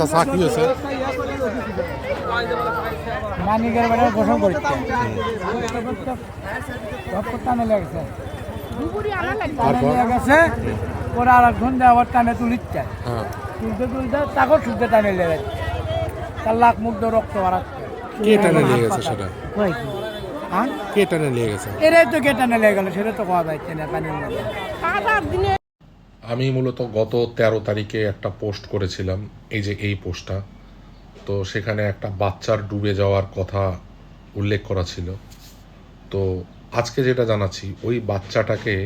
চাষা কি হয়েছে মানিকের বাড়ি করছে টানে লেগেছে টানে তারপর? লেগেছে ওরা আর একজন আবার টানে তুলিচ্ছে। হ্যাঁ। তুলতে তুলতে তাকেও ছুটতে টানে লেগেছে তার লাখ মুখ দিয়ে রক্ত বাড়াচ্ছে। কে টানে নিয়ে গেছে সেটা? কি? হ্যাঁ? কে টানে নিয়ে গেছে? এরাই তো কে টানে লেগে গেল সেটা তো পাওয়া যাচ্ছে না পানির মধ্যে আমি মূলত গত তেরো তারিখে একটা পোস্ট করেছিলাম, এই যে এই পোস্টটা। তো সেখানে একটা বাচ্চার ডুবে যাওয়ার কথা উল্লেখ করা ছিল। তো আজকে যেটা জানাচ্ছি, ওই বাচ্চাটাকে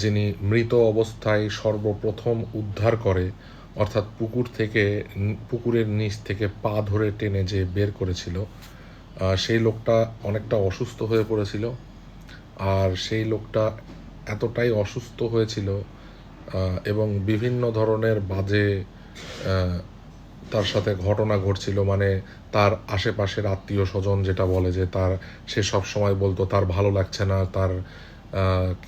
যিনি মৃত অবস্থায় সর্বপ্রথম উদ্ধার করে, অর্থাৎ পুকুর থেকে, পুকুরের নিচ থেকে পা ধরে টেনে যে বের করেছিল সেই লোকটা অনেকটা অসুস্থ হয়ে পড়েছিল। আর সেই লোকটা এতটাই অসুস্থ হয়েছিল এবং বিভিন্ন ধরনের বাজে তার সাথে ঘটনা ঘটছিল মানে তার আশেপাশের আত্মীয় স্বজন যেটা বলে যে তার, সে সব সময় বলতো, তার ভালো লাগছে না, তার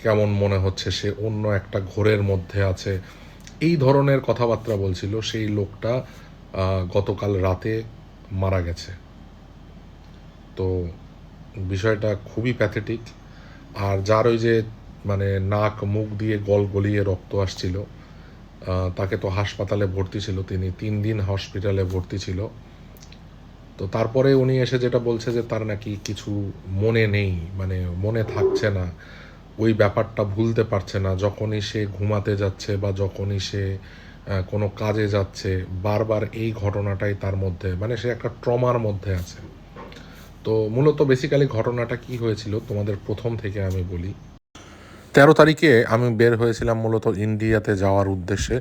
কেমন মনে হচ্ছে, সে অন্য একটা ঘোরের মধ্যে আছে। এই ধরনের কথাবার্তা বলছিল, সেই লোকটা গতকাল রাতে মারা গেছে। তো বিষয়টা খুবই প্যাথেটিক আর যার ওই যে মানে নাক, মুখ দিয়ে গল গলিয়ে রক্ত আসছিল। তাকে তো হাসপাতালে ভর্তি ছিল তিনি। তিন দিন হসপিটালে ভর্তি ছিল। তো তারপরে উনি এসে যেটা বলছে যে তার নাকি কিছু মনে নেই মানে মনে থাকছে না। ওই ব্যাপারটা ভুলতে পারছে না। যখনই সে ঘুমাতে যাচ্ছে বা যখনই সে কোনো কাজে যাচ্ছে, বারবার এই ঘটনাটাই তার মধ্যে মানে সে একটা ট্রমার মধ্যে আছে। তো মূলত বেসিক্যালি ঘটনাটা কি হয়েছিল, তোমাদের প্রথম থেকে আমি বলি। তেরো তারিখে আমি বের হয়েছিলাম মূলত ইন্ডিয়াতে যাওয়ার উদ্দেশ্যে।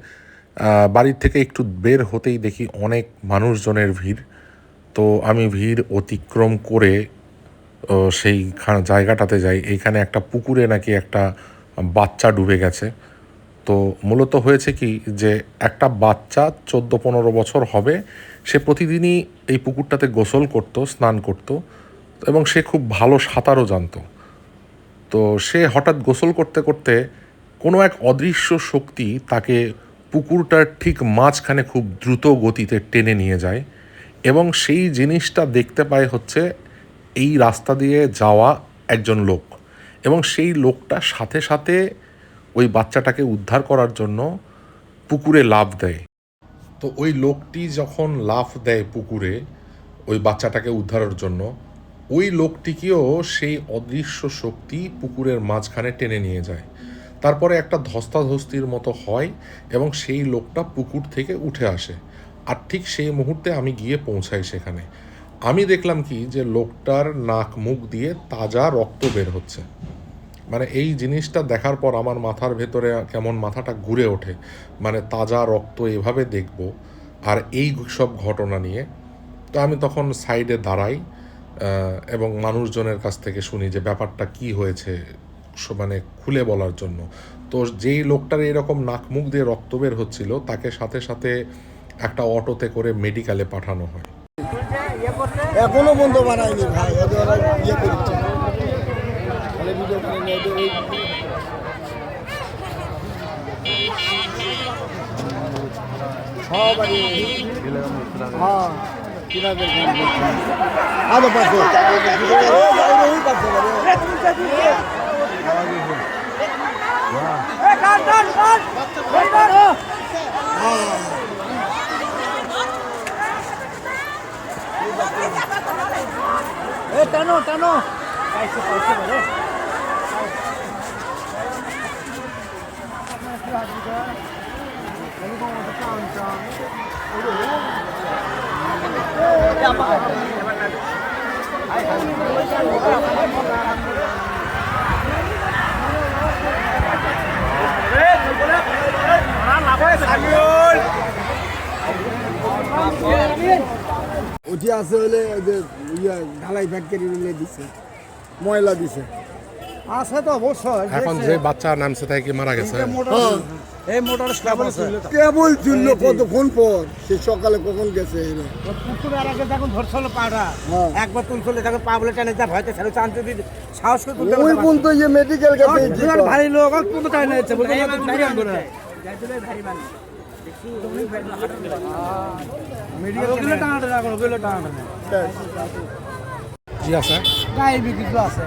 বাড়ির থেকে একটু বের হতেই দেখি অনেক মানুষজনের ভিড়। তো আমি ভিড় অতিক্রম করে সেই জায়গাটাতে যাই। এইখানে একটা পুকুরে নাকি একটা বাচ্চা ডুবে গেছে। তো মূলত হয়েছে কি যে, একটা বাচ্চা চোদ্দ পনেরো বছর হবে। সে প্রতিদিনই এই পুকুরটাতে গোসল করতো, স্নান করতো এবং সে খুব ভালো সাঁতারও জানতো। তো সে হঠাৎ গোসল করতে করতে কোনো এক অদৃশ্য শক্তি তাকে পুকুরটার ঠিক মাঝখানে খুব দ্রুত গতিতে টেনে নিয়ে যায় এবং সেই জিনিসটা দেখতে পায় হচ্ছে এই রাস্তা দিয়ে যাওয়া একজন লোক এবং সেই লোকটা সাথে সাথে ওই বাচ্চাটাকে উদ্ধার করার জন্য পুকুরে লাফ দেয়। তো ওই লোকটি যখন লাফ দেয় পুকুরে, ওই বাচ্চাটাকে উদ্ধারের জন্য ওই লোকটিকেও সেই অদৃশ্য শক্তি পুকুরের মাঝখানে টেনে নিয়ে যায়। তারপরে একটা ধস্তাধস্তির মতো হয় এবং সেই লোকটা পুকুর থেকে উঠে আসে। আর ঠিক সেই মুহূর্তে আমি গিয়ে পৌঁছাই সেখানে। আমি দেখলাম কি যে লোকটার নাক মুখ দিয়ে তাজা রক্ত বের হচ্ছে। মানে এই জিনিসটা দেখার পর আমার মাথার ভেতরে কেমন মাথাটা ঘুরে ওঠে। মানে তাজা রক্ত এভাবে দেখব। আর এই সব ঘটনা নিয়ে তো আমি তখন সাইডে দাঁড়াই। এবং মানুষজনের কাছ থেকে শুনি যে ব্যাপারটা কি হয়েছে মানে খুলে বলার জন্য। তো যেই লোকটার এরকম নাক মুখ দিয়ে রক্ত বের হচ্ছিল, তাকে সাথে সাথে একটা অটোতে করে মেডিকেলে পাঠানো হয়। এখনও বন্ধ বানায়নি ভাই ইয়ে করছে। ভিডিও আর এই- হ্যাঁ কীভাবে গান করছে আরও পাশে ও বাইরে ওই পাশে উঠে হলে ওদের ইয়ে ঢালাই ফ্যাক্টরি দিছে ময়লা দিছে। আছে তো অবশ্যই। এখন যে বাচ্চা নামছে তাই কি মারা গেছে? হ্যাঁ। এই মোটর কেবল ছিল কেবল চুললো কতক্ষণ পর। সে সকালে কখন গেছে এরা? পুকুরের আগে যখন ধরছিল পাড়া। হ্যাঁ। একবার তুলছিল তখন পা বলে টেনে যা ভয়তে ছিল চান যদি সাহস করে তুলতে ওই পর্যন্ত যে মেডিকেল গেছে বিরাট ভারী লোক আর কোনো তাই না ইচ্ছে বলতে না ওগুলো টানাটা না কি আছে। গায়েবি কিছু আছে।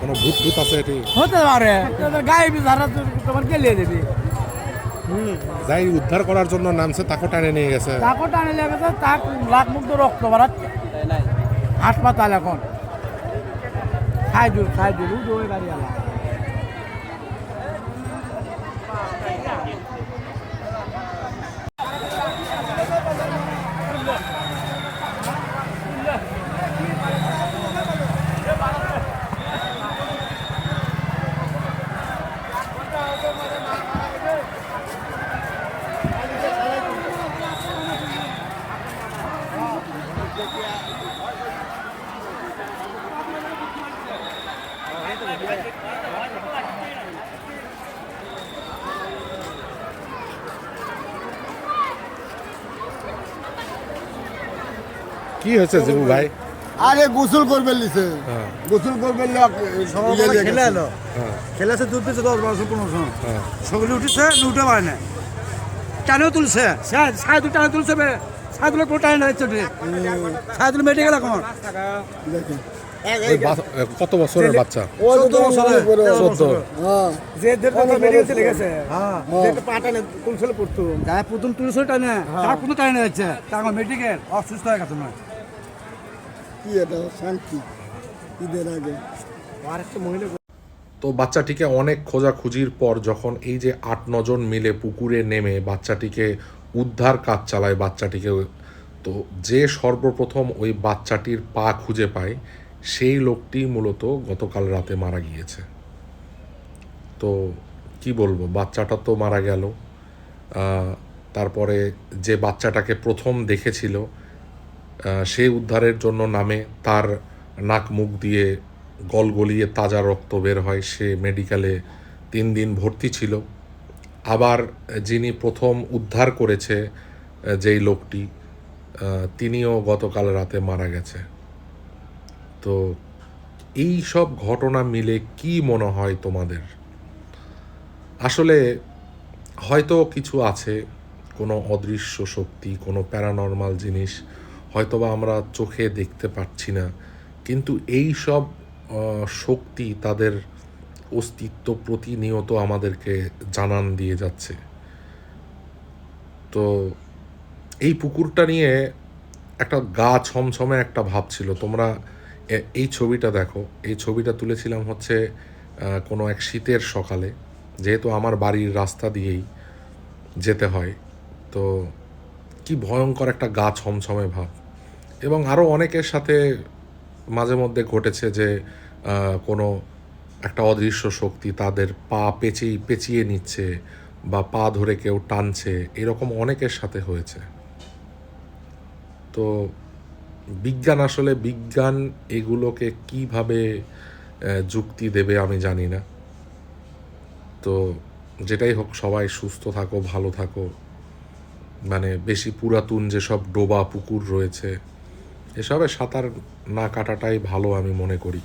কোনো ভূত ভূত আছে এটি? হতে পারে। গায়েবি ধারা তোমার গেলিয়ে দেবে? যাই উদ্ধার করার জন্য নামছে তাকে টানে নিয়ে গেছে। তাকে টানে লেগেছে তাক লাখ মুক্ত রক্ত বাড়াচ্ছে। হাসপাতাল এখন। সাইদুল ওই গাড়ি আলা। কি হয়েছে জিবু ভাই? আরে গোসল করবে লিছে হ্যাঁ। গোসল করবে খেলে এলো। হ্যাঁ। খেলে আছে দুধ দিচ্ছে দশ বারোশো পনেরোশো হ্যাঁ। সকালে উঠেছে উঠে পারে না টানেও তুলছে। সাইদুল টানে তুলছে সাইদুলের পুরো টানে নিচ্ছে সাইদুল মেডিকেল এখন দেখেন ওই বা- কত বছরের বাচ্চা? চোদ্দ বছরের, হ্যাঁ। যে মেডিকেল চলে গেছে হ্যাঁ। তুলছিল পড়তো গায়ে প্রথম তুলছিল টানে। তার প্রথম টানে যাচ্ছে তারপর মেডিকেল অসুস্থ হয়ে গেছে না কি এটা? শান্তি। ঈদের আগে। আর একটা মহিলা তো বাচ্চাটিকে অনেক খোঁজাখুঁজির পর যখন এই যে আট নজন মিলে পুকুরে নেমে বাচ্চাটিকে উদ্ধার কাজ চালায় বাচ্চাটিকে, তো যে সর্বপ্রথম ওই বাচ্চাটির পা খুঁজে পায়, সেই লোকটি মূলত গতকাল রাতে মারা গিয়েছে। তো কি বলব, বাচ্চাটা তো মারা গেল। তারপরে যে বাচ্চাটাকে প্রথম দেখেছিল সে উদ্ধারের জন্য নামে তার নাক মুখ দিয়ে গল গলিয়ে তাজা রক্ত বের হয়। সে মেডিকেলে তিন দিন ভর্তি ছিল। আবার যিনি প্রথম উদ্ধার করেছে, যেই লোকটি তিনিও গতকাল রাতে মারা গেছে। তো এই সব ঘটনা মিলে কি মনে হয় তোমাদের? আসলে হয়তো কিছু আছে, কোনো অদৃশ্য শক্তি, কোনো প্যারানর্মাল জিনিস হয়তোবা আমরা চোখে দেখতে পাচ্ছি না। কিন্তু এই সব শক্তি তাদের অস্তিত্ব প্রতিনিয়ত আমাদেরকে জানান দিয়ে যাচ্ছে। তো এই পুকুরটা নিয়ে একটা গা ছমছমে একটা ভাব ছিল। তোমরা এই ছবিটা দেখো। এই ছবিটা তুলেছিলাম হচ্ছে কোনো এক শীতের সকালে। যেহেতু আমার বাড়ির রাস্তা দিয়েই যেতে হয়। তো কি ভয়ঙ্কর একটা গা ছমছমে ভাব। এবং আরও অনেকের সাথে মাঝে মধ্যে ঘটেছে যে কোনো একটা অদৃশ্য শক্তি তাদের পা পেঁচিয়ে পেঁচিয়ে নিচ্ছে বা পা ধরে কেউ টানছে, এরকম অনেকের সাথে হয়েছে। তো বিজ্ঞান আসলে বিজ্ঞান এগুলোকে কীভাবে যুক্তি দেবে আমি জানি না। তো যেটাই হোক, সবাই সুস্থ থাকো, ভালো থাকো। মানে বেশি পুরাতন যেসব ডোবা পুকুর রয়েছে এসবে সাঁতার না কাটাটাই ভালো আমি মনে করি।